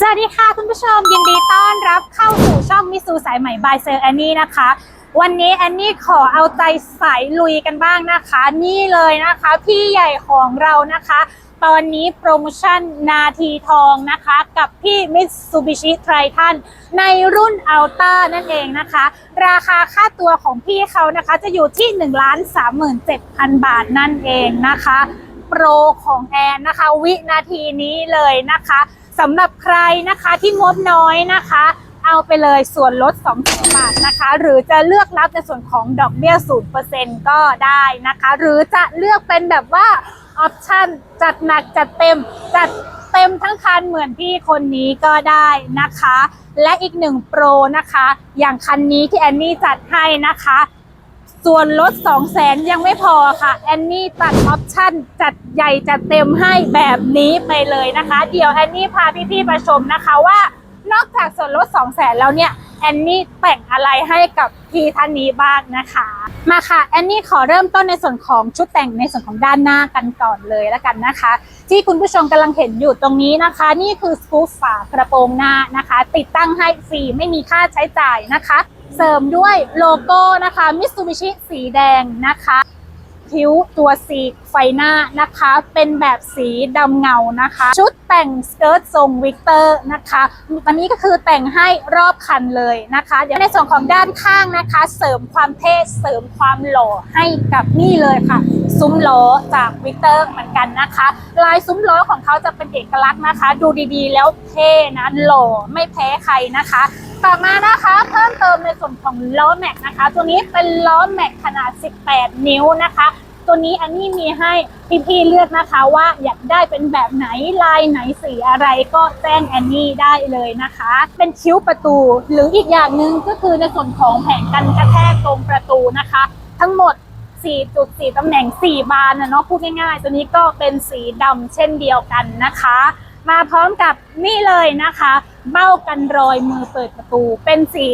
สวัสดีค่ะคุณผู้ชมยินดีต้อนรับเข้าสู่ช่องมิสูสายใหม่บายเซอร์แอนนี่นะคะ วันนี้แอนนี่ขอเอาใจสายลุยกันบ้างนะคะ นี่เลยนะคะ พี่ใหญ่ของเรานะคะ ตอนนี้โปรโมชั่นนาทีทองนะคะ กับพี่มิตซูบิชิไททันในรุ่นอัลต้านั่นเองนะคะ ราคาค่าตัวของพี่เขานะคะ จะอยู่ที่ 1 3 7 0 0 0 บาทนั่นเองนะคะ โปรของแอนนะคะ วินาทีนี้เลยนะคะ สำหรับใครนะคะที่งบน้อยนะคะ เอาไปเลยส่วนลด2 0 0 0บาทนะคะ หรือจะเลือกรับในส่วนของดอกเบี้ย0%ก็ได้นะคะ หรือจะเลือกเป็นแบบว่าออปชั่นจัดหนักจัดเต็มจัดเต็มทั้งคันเหมือนพี่คนนี้ก็ได้นะคะ และอีกหนึ่งโปรนะคะ อย่างคันนี้ที่แอนนี่จัดให้นะคะ ส่วนลด2 0 0แสนยังไม่พอค่ะ แอนนี่ตัดออปชั่นจัดใหญ่จัดเต็มให้แบบนี้ไปเลยนะคะ เดี๋ยวแอนนี่พาพี่ๆมาชมนะคะว่านอกจากส่วนลด2 0 0แสนแล้วเนี่ยแอนนี่แต่งอะไรให้กับพี่ท่านนี้บ้างนะคะ มาค่ะแอนนี่ขอเริ่มต้นในส่วนของชุดแต่งในส่วนของด้านหน้ากันก่อนเลยแล้วกันนะคะ ที่คุณผู้ชมกำลังเห็นอยู่ตรงนี้นะคะ นี่คือสกู๊ปฝากระโปรงหน้านะคะ ติดตั้งให้ฟรีไม่มีค่าใช้จ่ายนะคะ เสริมด้วยโลโก้นะคะมิ t ซูบิชิสีแดงนะคะ คิ้วตัวสีไฟหน้านะคะ เป็นแบบสีดำเงานะคะ ชุดแต่งสเกิร์ตทรงวิกเตอร์นะคะอันนี้ก็คือแต่งให้รอบคันเลยนะคะ เดี๋ยวในส่วนของด้านข้างนะคะ เสริมความเท่เสริมความหล่อให้กับนี่เลยค่ะ ซุ้มล้อจากวิกเตอร์เหมือนกันนะคะ ลายซุ้มล้อของเขาจะเป็นเอกลักษณ์นะคะ ดูดีๆ แล้วเท่นะหล่อไม่แพ้ใครนะคะ ต่อมานะคะเพิ่มเติมในส่วนของล้อแม็กนะคะ ตัวนี้เป็นล้อแม็กขนาด 18 นิ้วนะคะ ตัวนี้อันนี้มีให้พี่ๆเลือกนะคะว่าอยากได้เป็นแบบไหนลายไหนสีอะไรก็แจ้งแอนนี่ได้เลยนะคะ เป็นคิ้วประตูหรืออีกอย่างหนึ่งก็คือในส่วนของแผงกันกระแทกตรงประตูนะคะ ทั้งหมด4.4ตำแหน่ง 4 บานนะเนาะพูดง่ายๆ ตัวนี้ก็เป็นสีดำเช่นเดียวกันนะคะ มาพร้อมกับนี่เลยนะคะ เบ้ากันรอยมือเปิดประตู เป็นสี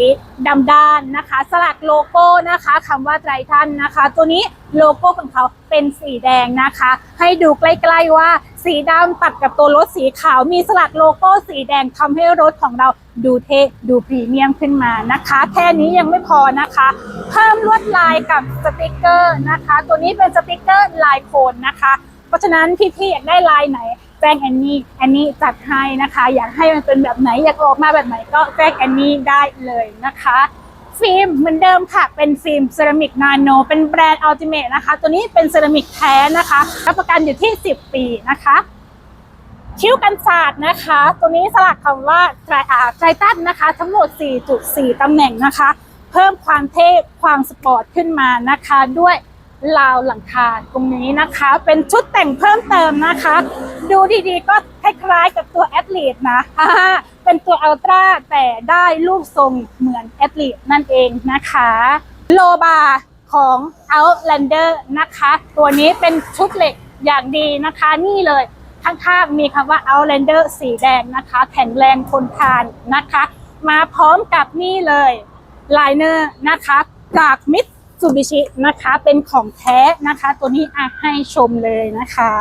ดำด้านนะคะ สลักโลโก้นะคะคำว่าไตรทันนะคะ ตัวนี้โลโก้ของเขาเป็นสีแดงนะคะ ให้ดูใกล้ๆว่าสีดำตัดกับตัวรถสีขาว มีสลักโลโก้สีแดงทำให้รถของเราดูเท่ดูพรีเมียมขึ้นมานะคะ แค่นี้ยังไม่พอนะคะ เพิ่มลวดลายกับสติกเกอร์นะคะ ตัวนี้เป็นสติกเกอร์ลายโคนนะคะ เพราะฉะนั้นพี่ๆอยากได้ลายไหนแจ้งแอนนี่แอนนี่จัดให้นะคะ อยากให้มันเป็นแบบไหนอยากออกมาแบบไหนก็แจ้งแอนนี่ได้เลยนะคะฟิล์มเหมือนเดิมค่ะ เป็นฟิล์มเซรามิกนาโน เป็นแบรนด์อัลติเมทนะคะ ตัวนี้เป็นเซรามิกแท้นะคะ รับประกันอยู่ที่ 10 ปีนะคะ คิ้วกันศาสตร์นะคะ ตัวนี้สลักคำว่าไตรอาไตรตันนะคะ ทั้งหมด 4.4 ตำแหน่งนะคะ เพิ่มความเท่ความสปอร์ตขึ้นมานะคะด้วย ราวหลังคาตรงนี้นะคะ เป็นชุดแต่งเพิ่มเติมนะคะ ดูดีๆก็คล้ายๆกับตัวแอดลีดนะเป็นตัวอัลตร้าแต่ได้รูปทรงเหมือนแอดลีดนั่นเองนะคะโลบาของ Outlander นะคะ ตัวนี้เป็นชุดเหล็กอย่างดีนะคะนี่เลยข้างๆมีคำว่า Outlander สีแดงนะคะ แข็งแรงทนทานนะคะ มาพร้อมกับนี่เลยไลเนอร์นะคะจากมิต ซูบิชินะคะเป็นของแท้นะคะ ตัวนี้อะให้ชมเลยนะคะ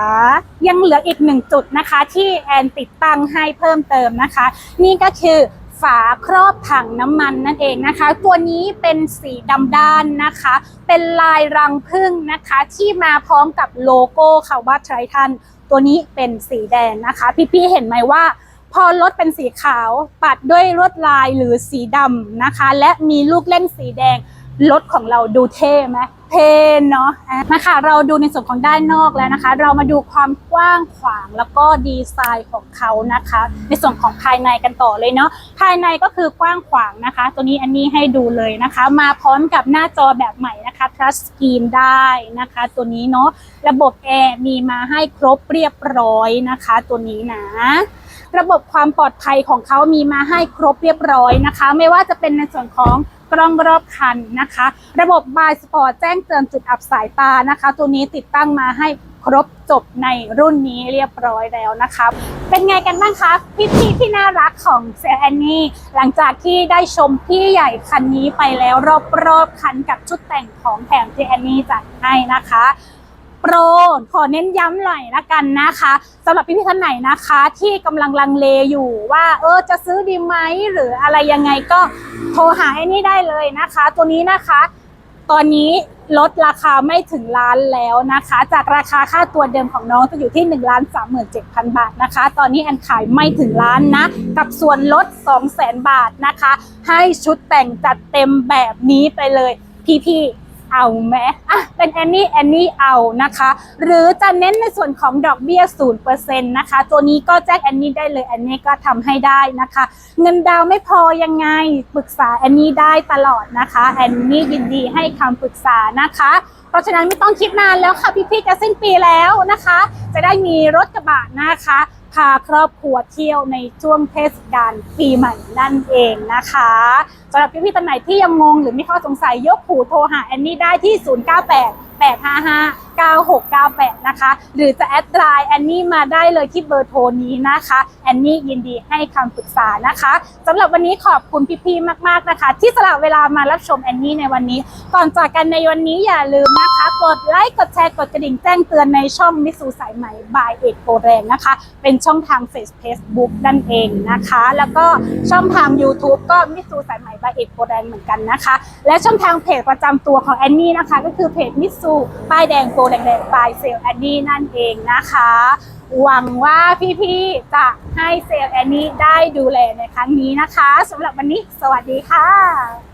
ยังเหลืออีกหนึ่งจุดนะคะ ที่แอนติดตั้งให้เพิ่มเติมนะคะ นี่ก็คือฝาครอบถังน้ำมันนั่นเองนะคะ ตัวนี้เป็นสีดำด้านนะคะ เป็นลายรังผึ้งนะคะ ที่มาพร้อมกับโลโก้ค่ะว่าไททันตัวนี้เป็นสีแดงนะคะ พี่ๆเห็นไหมว่า พอรถเป็นสีขาวปัดด้วยลวดลายหรือสีดำนะคะ และมีลูกเล่นสีแดง รถของเราดูเท่ไหมเท่เนาะอะมาค่ะเราดูในส่วนของด้านนอกแล้วนะคะ เรามาดูความกว้างขวางแล้วก็ดีไซน์ของเขานะคะ ในส่วนของภายในกันต่อเลยเนาะภายในก็คือกว้างขวางนะคะ ตัวนี้อันนี้ให้ดูเลยนะคะ มาพร้อมกับหน้าจอแบบใหม่นะคะ Touch Screen ได้นะคะ ตัวนี้เนาะระบบแอร์มีมาให้ครบเรียบร้อยนะคะ ตัวนี้นะ ระบบความปลอดภัยของเขามีมาให้ครบเรียบร้อยนะคะ ไม่ว่าจะเป็นในส่วนของกล้องรอบคันนะคะ ระบบบายสปอร์ตแจ้งเตือนจุดอับสายตานะคะ ตัวนี้ติดตั้งมาให้ครบจบในรุ่นนี้เรียบร้อยแล้วนะคะเป็นไงกันบ้างคะพี่พี่ที่น่ารักของเซแอนนี่หลังจากที่ได้ชมพี่ใหญ่คันนี้ไปแล้วรอบๆคันกับชุดแต่งของแถมที่แอนนี่จัดให้นะคะ โปรขอเน้นย้ำหน่อยละกันนะคะสำหรับพี่ๆท่านไหนนะคะ ที่กำลังลังเลอยู่ว่า เออจะซื้อดีไหมหรืออะไรยังไงก็โทรหาไอ้นี่ได้เลยนะคะ ตัวนี้นะคะ ตอนนี้ลดราคาไม่ถึงล้านแล้วนะคะ จากราคาค่าตัวเดิมของน้องจะอยู่ที่1นึ่งล้านสามหมื่นเจ็ดพันบาทนะคะ ตอนนี้แอนขายไม่ถึงล้านนะ กับส่วนลด 2 0 0แสนบาทนะคะ ให้ชุดแต่งจัดเต็มแบบนี้ไปเลยพี่ๆ เอาไหมอะเป็นแอนนี่แอนนี่เอานะคะ หรือจะเน้นในส่วนของดอกเบี้ย0%นเปอร์เซ็นต์นะคะ ตัวนี้ก็แจ้งแอนนี่ได้เลยแอนนี่ก็ทำให้ได้นะคะ เงินดาวไม่พอยังไงปรึกษาแอนนี่ได้ตลอดนะคะแอนนี่ยินดีให้คำปรึกษานะคะเพราะฉะนั้นไม่ต้องคิดนานแล้วค่ะพี่ๆจะสิ้นปีแล้วนะคะ จะได้มีรถกระบะนะคะ พาครอบครัวเที่ยวในช่วงเทศกาลปีใหม่นั่นเองนะคะสำหรับพี่ๆท่านไหนที่ยังงงหรือมีข้อสงสัยยกหูโทรหาแอนนี่ได้ที่ 098 855 9698 นะคะ หรือจะแอดไลน์แอนนี่มาได้เลยที่เบอร์โทรนี้นะคะแอนนี่ยินดีให้คำปรึกษานะคะสำหรับวันนี้ขอบคุณพี่ๆมากๆนะคะ ที่สละเวลามารับชมแอนนี่ในวันนี้ ก่อนจากกันในวันนี้อย่าลืมนะคะกดไลค์กดแชร์กดกระดิ่งแจ้งเตือนในช่องมิสูสายไหมบายเอกโปรแรงนะคะ เป็นช่องทางเฟซเฟซบุ๊กนั่นเองนะคะ แล้วก็ช่องทาง YouTube ก็มิสูสายไหมบายเอกโปรแรงเหมือนกันนะคะ และช่องทางเพจประจำตัวของแอนนี่นะคะ ก็คือเพจมิสูป้ายแดงโปรแดงๆปลายเซลแอนนี่นั่นเองนะคะ หวังว่าพี่ๆจะให้เซลแอนนี่ได้ดูแลในครั้งนี้นะคะสำหรับวันนี้สวัสดีค่ะ